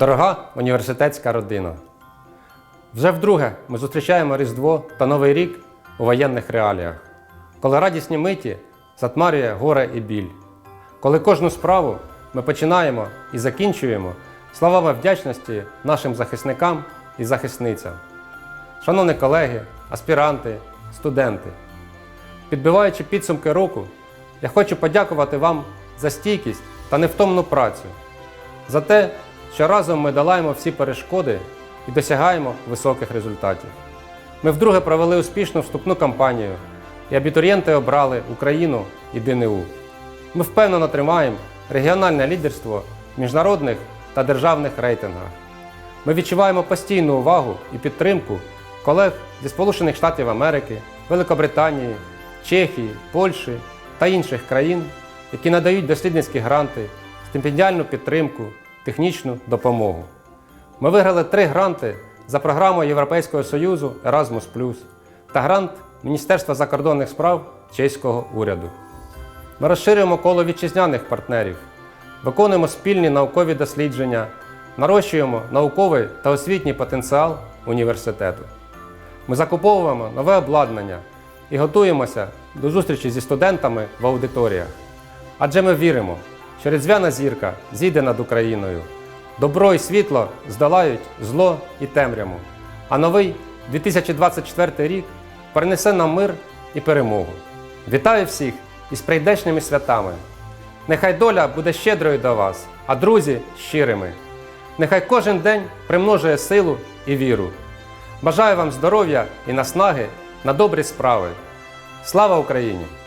Дорога університетська родина. Вже вдруге ми зустрічаємо Різдво та Новий рік у воєнних реаліях, коли радісні миті затмарює горе і біль, коли кожну справу ми починаємо і закінчуємо словами вдячності нашим захисникам і захисницям. Шановні колеги, аспіранти, студенти, підбиваючи підсумки року, я хочу подякувати вам за стійкість та невтомну працю, за те, що разом ми долаємо всі перешкоди і досягаємо високих результатів. Ми вдруге провели успішну вступну кампанію, і абітурієнти обрали Україну і ДНУ. Ми впевнено тримаємо регіональне лідерство в міжнародних та державних рейтингах. Ми відчуваємо постійну увагу і підтримку колег зі Сполучених Штатів Америки, Великобританії, Чехії, Польщі та інших країн, які надають дослідницькі гранти, стипендіальну підтримку, технічну допомогу. Ми виграли три гранти за програмою Європейського Союзу Erasmus та грант Міністерства закордонних справ чеського уряду. Ми розширюємо коло вітчизняних партнерів, виконуємо спільні наукові дослідження, нарощуємо науковий та освітній потенціал університету. Ми закуповуємо нове обладнання і готуємося до зустрічі зі студентами в аудиторіях. Адже ми віримо, що різдвяна зірка зійде над Україною. Добро і світло здолають зло і темряву. А новий 2024 рік принесе нам мир і перемогу. Вітаю всіх із прийдешніми святами! Нехай доля буде щедрою до вас, а друзі щирими. Нехай кожен день примножує силу і віру. Бажаю вам здоров'я і наснаги на добрі справи. Слава Україні!